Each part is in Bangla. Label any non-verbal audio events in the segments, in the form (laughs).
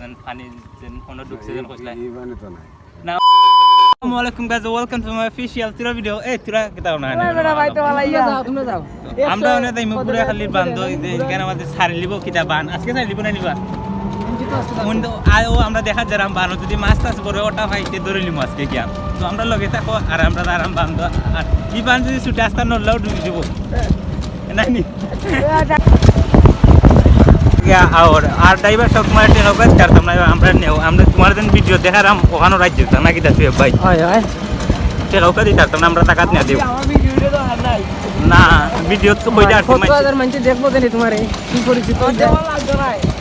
যেন পানি যেন কোনো ঢুকছে যেন কইলা এই মানে তো নাই। না। আসসালামু আলাইকুম guys welcome to my official তিরা video এই তিরা কিতাও না আমরা অনে তাই মুপুরে খালি বান্ধ কেন আমাদের সারি লিব কিতা বান? আজকে সারি লিব না আয়ো আমরা দেখা যারাম বানো। যদি মাছ টাছ বড় ওটা পাইতে ধরে লিমু আজকে গিয়া। তো আমরা লগে থাকো আর আমরা আরাম বান্ধ। আর ই বান যদি ছুটে আসতা নল্লাও ডুবি দিব। নানি গিয়া আর আর ড্রাইভার সব তোমার ট্রেন ওকে ছাড়তাম না। আমরা নেও আমরা তোমার দিন ভিডিও দেখারাম ওখানো রাজ্য নাকি দাসি ভাই? ট্রেন ওকে দিতে পারতাম না আমরা টাকা নিয়ে দেব। না ভিডিও তো কইটা আর তোমার দেখব জানি তোমার কি পরিচিত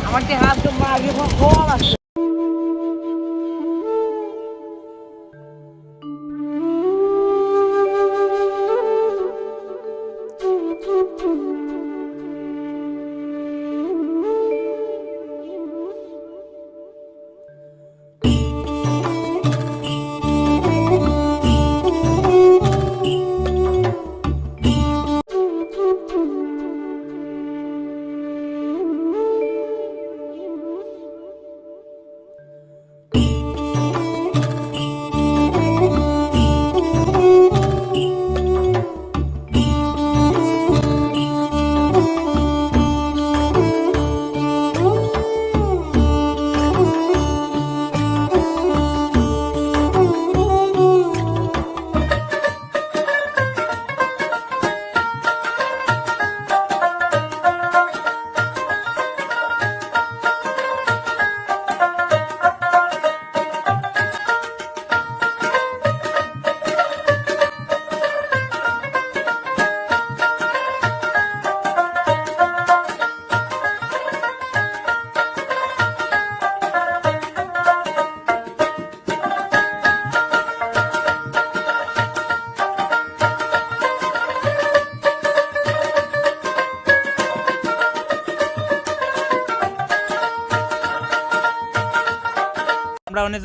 আমার হাত আমরা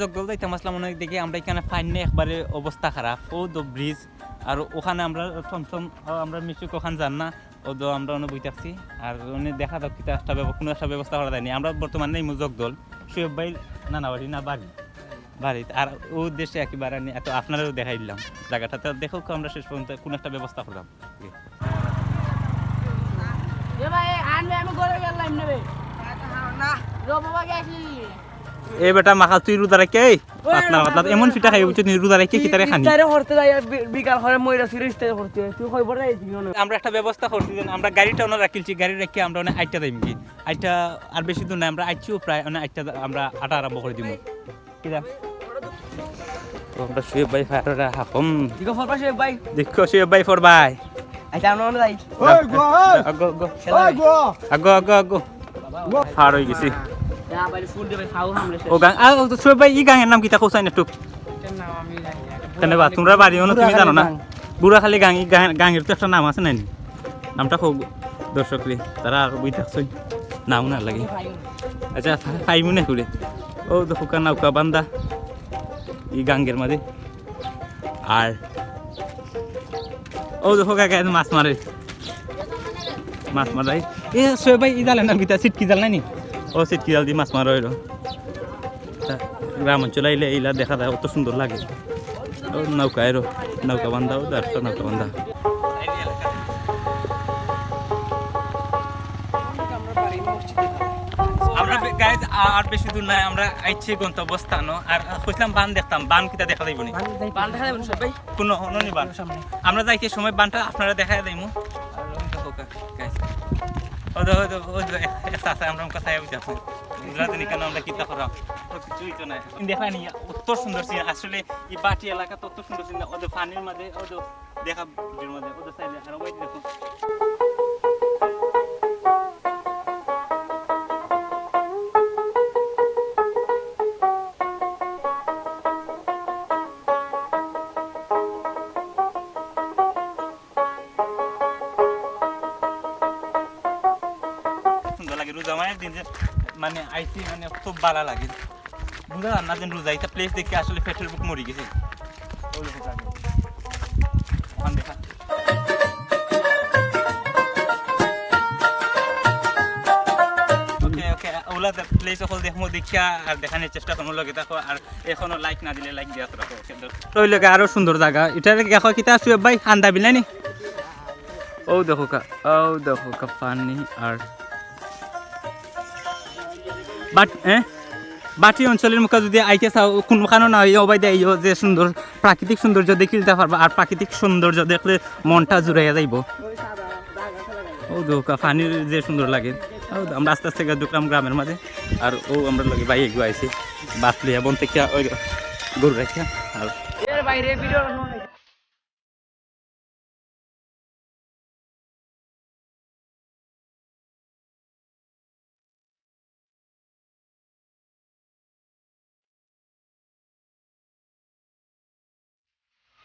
যোগ যাইতাম আসলাম অনেক দেখি আমরা এখানে ফাইন একবারে অবস্থা খারাপ। ও তো ব্রিজ আর ওখানে আমরা থমথম আমরা মিশুক ওখানে যান না ও তো আমরা অনেক বই থাকছি আর অনেক দেখা যাক কিতা একটা কোনো একটা ব্যবস্থা করা যায়নি। আমরা বর্তমানে নেই যোগ দল। সুয়েব ভাই নানা বাড়ি না বাড়ি। বাড়িতে আর ও দেশে একেবারে নেই এত আপনারাও দেখাই দিলাম জায়গাটা। তো দেখো আমরা শেষ পর্যন্ত কোনো একটা ব্যবস্থা করলাম। আমি ঘরে গেলাম নেবে না বাবা গেছি। এ বেটা মাখা তুই রুদা রেখে পাতলা পাতলা। এমন ফিটা খাই বুঝছ রুদা রেখে কিতারে খানি? ইস্তারে করতে যাই বিকাল করে মইরা সিরে করতে তুই কই বড় আমরা একটা ব্যবস্থা করছি যে আমরা গাড়িটা ওনা রাখিলছি গাড়ি রেখে আমরা অনেক আইটা দিম কি? আইটা আর বেশি দূর নাই আমরা আইছিও প্রায় অনেক আইটা আমরা আটা আরম্ভ করে দিব কিরা তো আমরা শুয়ে বাই ফায়ারা হাকম দিগো ফরপা সে ভাই দেখো শুয়ে বাই ফর বাই আচ্ছা আমরা ওনা যাই। ওই গো আগো আগো ওই গো। আগো আগো আগো। হার হয়ে গেছি। ও গাং আ তো শুয়ে বাই ই গাঙের নাম কিতা কোসাই না টুক নাম আমি জানি কেন তোমরা বাড়ি অনু তুমি জানো না? বুড়া খালি গাঙি গাঙের তো একটা নাম আছে নানি নামটা হোক দর্শক রে তারা আর বই থাকছই নাম না লাগে। আচ্ছা ফাইমু না করে ও দেখো কা নৌকা বান্দা ই গাঙ্গের মাঝে। আর ও দেখো কাকা মাছ মারে। মাছ মারাই এ ভাই ই জালের নাম কিতা সিটকি জাল নানি ও সিটকি জাল দিয়ে মাছ মারা হইল। গ্রাম অঞ্চলে আইলে এইলা দেখা যায় অত সুন্দর লাগে। ও নৌকা এরো নৌকা বান্ধা ও দেড়শো নৌকা বান্ধা। আমরা গাইজ আর বেশি দূর নাই আমরা আইছি গন্তব্যস্থান আর কইছিলাম বান দেখতাম বান কিটা দেখা যাইব নি? বাল দেখা যাবে সবাই? কোনো অননি বান? সামনে আমরা যাইতে সময় বানটা আপনারা দেখা যাইমু। ও দো ও দো ও দো এসা আসা আমরা কাছে আইব যাচ্ছি বুঝলা জানি কেন আমরা কিতা করা? তো কিছুই তো নাই দেখা নি অত সুন্দর সিন আসলে এই বাটি এলাকা তো সুন্দর সিন ওদের পানির মাঝে ও দেখা ভিডিওর মাঝে ওদের সাইডে আর ওই দেখো। আইসি মানে খুব ভালো লাগে। বুঝা না যে রোজা এটা প্লেস দেখে আসলে পেটের বুক মরি গেছে। ওলা প্লেস সকল দেখব দেখিয়া আর দেখানোর চেষ্টা করব লগে, দেখো, আর এখনও লাইক না দিলে লাইক দিয়া রাখো ওই লগে আরও সুন্দর জায়গা এটা দেখো, কিতা সুয়েব ভাই, আন্দা বিলানি ও দেখো কা ও দেখো কা, পানি আর বাট বাটি অঞ্চলের মুখে যদি আইতে চাও কোনোখানো না অবাই দেয় যে সুন্দর প্রাকৃতিক সৌন্দর্য দেখিতে পারবা আর প্রাকৃতিক সৌন্দর্য দেখলে মনটা জুড়াইয়া যাইব। ও দোকা পানির যে সুন্দর লাগে। আমরা আস্তে আস্তে ঢুকলাম গ্রামের মাঝে আর ও আমরা লগে বাইক এগুলো আইছি। বাস লিয়া বন থেকে ওই গরু রাখিয়া আর বাইরে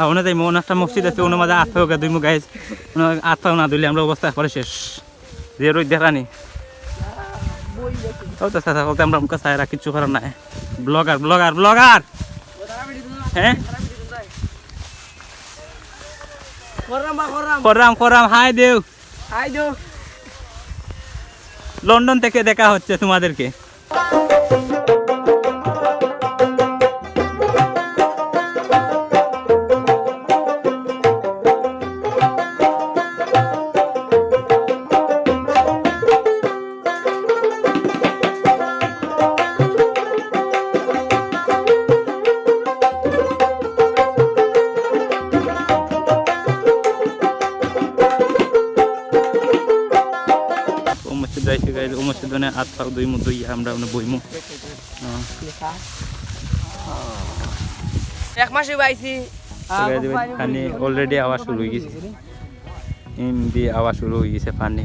আর ওনে যাই মনে একটা মসজিদ আছে ওনার মাঝে আত্মাও গা দুই মুখ গাইজ আত্মাও না দিলে আমরা অবস্থা করে শেষ। যে রোদ দেখানি বলতে আমরা মুখে সায়রা কিচ্ছু করার নাই। Blogger blogger blogger! হ্যাঁ? কররাম করাম হাই দেও আই দো লন্ডন থেকে দেখা হচ্ছে তোমাদেরকে। আত পাও দুই মুখ দুই আমরা মানে বইমু এক মাসে পাইছি পানি অলরেডি আওয়াজ শুরু হয়ে গেছে। এমবি আওয়াজ শুরু হয়ে গেছে পানি।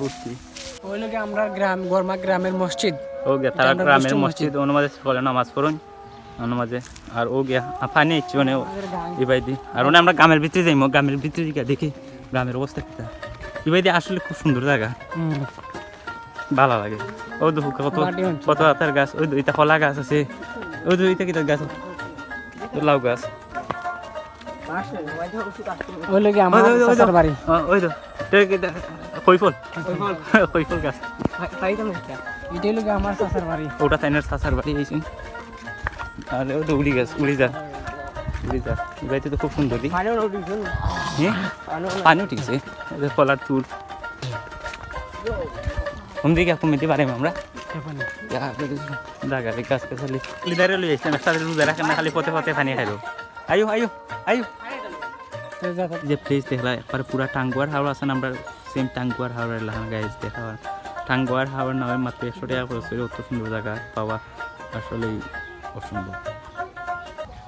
রুটকি ওই লোকে আমরা গ্রাম গরমা গ্রামের মসজিদ। ও গিয়া তারা গ্রামের মসজিদ। অনুমাজে সকলে নামাজ পড়ুন অনুমাজে আর ও গিয়া আফানি ইচ্ছে মানে ইবাই দি আর ওনে আমরা গ্রামের ভিতরে যাইম গ্রামের ভিতরে গিয়া দেখি গ্রামের অবস্থা কিতা ইবাই দি আসলে খুব সুন্দর জায়গা। ভালো লাগে। ও দেখো কত কত আতার গাছ। ওই দুইটা কলা গাছ আছে। ওই দুইটা কিতা গাছ? লাউ গাছ। ওই লোকে আমার বাড়ি। ওই তো কৈফল? কৈফল। (laughs) গাছ। পাইতাম এটাই লোকে আমার চাচার বাড়ি ওটা তাইনের সাসার বাড়ি এইছি আর তো উড়ি গাছ উড়ি যা। উড়ি যা। বাড়িতে তো খুব সুন্দর হ্যাঁ পানিও ঠিক আছে কলার চুল হোম দিকে কমিতে পারিম আমরা। জায়গাতে গাছ গাছালি। লিদারে লই আসলাম একসাথে রোজা রাখেন না খালি পথে পথে পানি খাইলো আয়ো আয়ো আয়ো। যে প্লেস দেখলা একবার পুরা টাঙ্গুয়ার হাওড় আছেন আমরা সেম টাঙ্গুয়ার হাওড়ের লাহান গাইজ দেখা টাঙ্গুয়ার হাওড় নামে মাত্র একশো টাকা খরচ করে অত সুন্দর জায়গা, পাওয়া আসলেই অসম্ভব।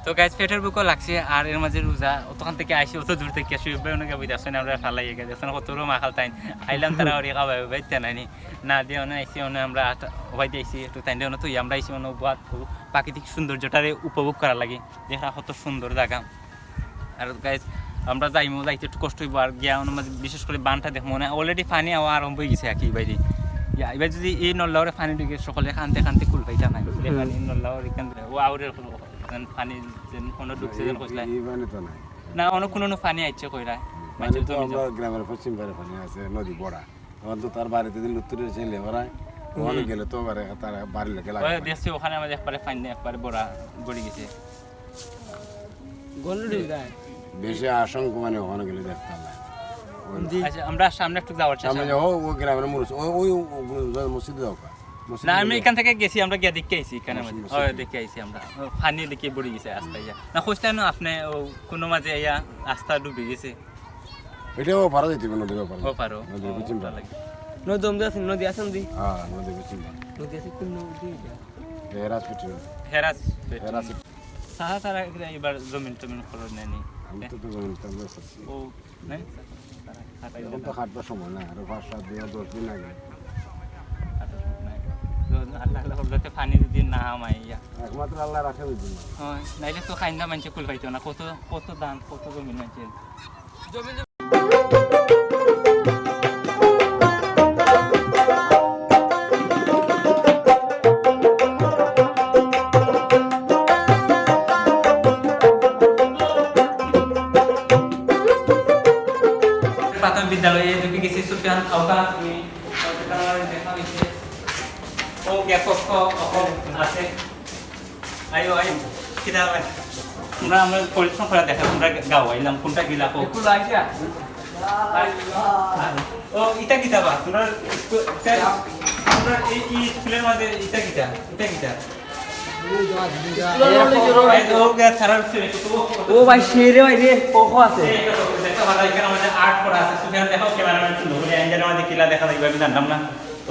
তো গাইজ পেটের বুকও লাগছে, আর এর মাঝে রোজা, অতখান থেকে আইসি, অত দূর থেকে শুয়ে ভাই অনেক বই আসেন, আমরা ফালাই গেছে আসলে কত রুম আখাল তাই আইলাম তারা ওরি খাওয়াই বাইতে নাইনি না। দিয়ে অনেক আইসি অনেক আমরা হবাই দিয়েছি একটু তাই দিয়ে তুই, আমরা আইসি অনেক বাদ প্রাকৃতিক সৌন্দর্যটারে উপভোগ করা লাগে। দেখা কত সুন্দর জায়গা। আর গাইজ আমরা যাইমো যাইতে একটু কষ্ট হইব আর গিয়া মাঝে বিশেষ করে বানটা দেখব মানে অলরেডি পানি আওয়া আরম্ভ হয়ে গেছে কি বাইরে। এবার যদি এই নল্লাওরে পানি ঢুকে সকলে খানতে খানতে কুল পাইতা নাই নল্লাওর এখান ও আউরের পানি যেন কোনো ঢুকছে যেন কইলাই এই মানে না অন্য কোনো পানি আইছে কইরা। মানে তো আমরা গ্রামের পশ্চিম পারে পানি আছে নদী বড়া। তখন তো তার বাড়িতে দিন উত্তরে ছেলে ওরা ওখানে গেলে তো আবার তার লোকে লাগে ওই দেখছি ওখানে আমাদের একবারে ফাইন একবারে বড়া গড়ি গেছে। যায় বেশি আশঙ্ক মানে ওখানে গেলে দেখতাম না আচ্ছা আমরা সামনে একটু যাওয়ার চেষ্টা সামনে ও ওই গ্রামের মুরুষ ওই ওই মসজিদে যাও না আমি এখান থেকে গেছি আমরা গিয়ে দেখে আইছি এখানে। দেখে আইছি আমরা। ফানি দেখে পড়ে গেছে আস্তা ইয়া না খুঁজতে না আপনি ও কোনো মাঝে ইয়া আস্তা ডুবে গেছে। এটাও পারা যেতে পারা ও পারো। নদীর পিছন পারা। নদী আছে নদী আছে নদী? হ্যাঁ নদী আছে কোন নদী পিছন হেরাস হেরাত সাহা সারা এবার জমিন টমিন খরচ নেয়নি। আমি তো তো জানি তাহলে করছি। ও নাই সারা হাঁটা এখন তো খাটবার সময় না আরও পাঁচ সাত দিন দশ দিন আগে। আল্লাহ আল্লাহ করলে ফানি যদি না আমাই একমাত্র আল্লাহ রাখে ওই জন্য। নাইলে তো খাইন্দা মানছে কুল পাইতো না। কত কত দাম কত জমিন মানছে প্রাথমিক ঢুকে গেছি সুফিয়ান আওতা তুমি দেখা হয়েছে ও জ্ঞাপক আছে আইও আইও কিনা তোমরা আমরা পরিশ্রম করে দেখা তোমরা গাও আইলাম কোনটা গিলা কো একটু লাগছে ও ইটা কিতা বা তোমরা স্কু- তে- তোমরা এই এই স্কুলের মধ্যে ইটা কিতা ইটা কিতা ভাই, ও ভাই ভাই রে পোকো আছে ভালো, এখানে আমাদের art করা আছে। সুফিয়ান দেখো, cameraman সুন্দর করে, অ্যাঞ্জেলের মধ্যে কিলা দেখা যাবে, আমি জানতাম না।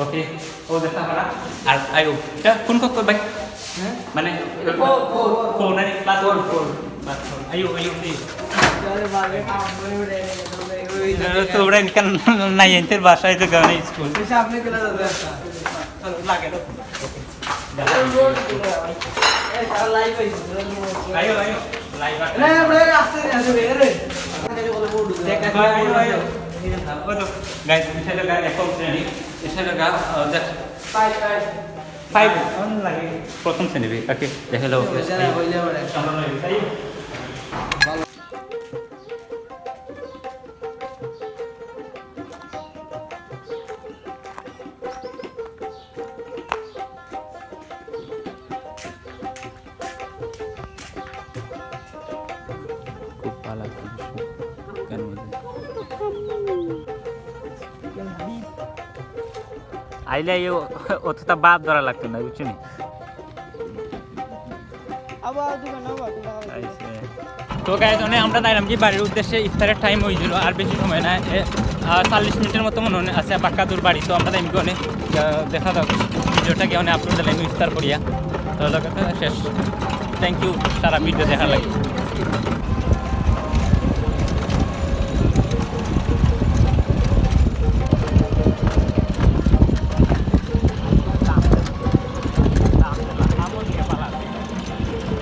Okay, ও দেখা ভালো। আর আয়ো, এটা কোন কক্ষ ভাই? মানে four না, class four? Class আয়ো, আয়ো, এই। তো ওরা এখান বাসায় তো গানে স্কুল লাগে প্রথম শ্রেণি ওকে দেখে লো আইলে অতটা বাদ ধরা লাগতো না বুঝছ নি? তো গাইজ মানে আমরা নাইলাম কি বাড়ির উদ্দেশ্যে ইফতারের টাইম হয়েছিল আর বেশি সময় না চল্লিশ মিনিটের মতো মনে হয় আছে বাক্কাদুর বাড়ি তো আমরা এমনি অনেক দেখা দাও। ভিডিওটা কি অনেক আপলোড দিলাম ইফতার করিয়া। তো শেষ। থ্যাংক ইউ সারা ভিডিও দেখার লাগে।